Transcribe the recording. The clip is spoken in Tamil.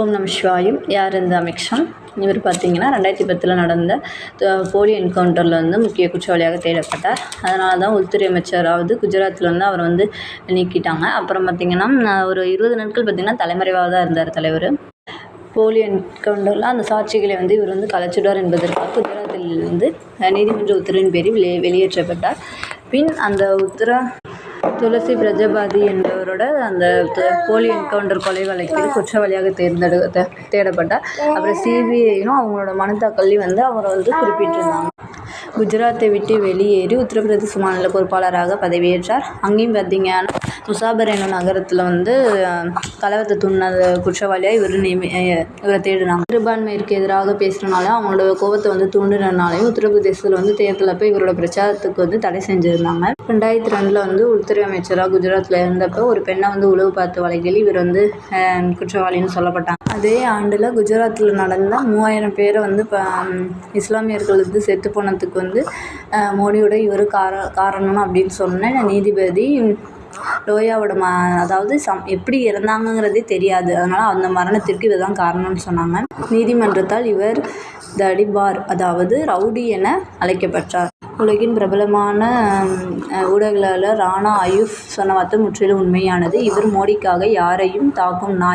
ஓம் நம சிவாயும். யார் இந்த அமிக்ஷம் இவர் பார்த்தீங்கன்னா ரெண்டாயிரத்தி பத்தில் நடந்த போலி என்கவுண்டரில் வந்து முக்கிய குற்றவாளியாக தேடப்பட்டார். அதனால தான் உள்துறை அமைச்சராவது குஜராத்தில் வந்து அவர் வந்து நீக்கிட்டாங்க. அப்புறம் பார்த்திங்கன்னா ஒரு இருபது நாட்கள் பார்த்திங்கன்னா தலைமறைவாக தான் இருந்தார் தலைவர். போலி என்கவுண்டரில் அந்த சாட்சிகளை வந்து இவர் வந்து கலைச்சிடுவார் என்பதற்காக குஜராத்தில் இருந்து நீதிமன்ற உத்தரவின் பேரில் வெளியே வெளியேற்றப்பட்டார். பின் அந்த உத்தர துளசி பிரஜபாதி என்பவரோட அந்த போலி என்கவுண்டர் கொலை வழக்கில் குற்றவாளியாக தேர்ந்தெடு தேடப்பட்டார். அப்புறம் சிபிஐயும் அவங்களோட மனு தாக்கல்லையும் வந்து அவரை வந்து குறிப்பிட்டிருந்தாங்க. குஜராத்தை விட்டு வெளியேறி உத்தரப்பிரதேச மாநில பொறுப்பாளராக பதவியேற்றார். அங்கேயும் பார்த்தீங்கன்னா முசாபர் என்னும் நகரத்தில் வந்து கலவரத்தை துண்ண குற்றவாளியாக இவர் நியமி இவரை தேடினாங்க. சிறுபான்மையிற்கு எதிராக பேசுகிறனாலையும் அவங்களோட கோபத்தை வந்து தூண்டுறதுனாலையும் உத்தரப்பிரதேசத்தில் வந்து தேர்தல் அப்போ இவரோட பிரச்சாரத்துக்கு வந்து தடை செஞ்சுருந்தாங்க. ரெண்டாயிரத்தி ரெண்டில் வந்து உள்துறை அமைச்சராக குஜராத்தில் இருந்தப்போ ஒரு பெண்ணை வந்து உளவு பார்த்து வழக்கில் இவர் வந்து குற்றவாளின்னு சொல்லப்பட்டாங்க. அதே ஆண்டில் குஜராத்தில் நடந்த மூவாயிரம் பேரை வந்து இஸ்லாமியர்கள் வந்து செத்து போனதுக்கு வந்து வந்து மோடியோட இவர் கார காரணம் அப்படின்னு சொன்ன நீதிபதி லோயாவோட ம அதாவது சம் எப்படி இறந்தாங்கங்கிறதே தெரியாது. அதனால் அந்த மரணத்திற்கு இதுதான் காரணம்னு சொன்னாங்க. நீதிமன்றத்தால் இவர் தடிபார் அதாவது ரவுடி என அழைக்கப்பட்டார். உலகின் பிரபலமான ஊடகங்களாளர் ராணா அயூப் சொன்ன வார்த்தை முற்றிலும் உண்மையானது. இவர் மோடிக்காக யாரையும் தாக்கும் நாய்.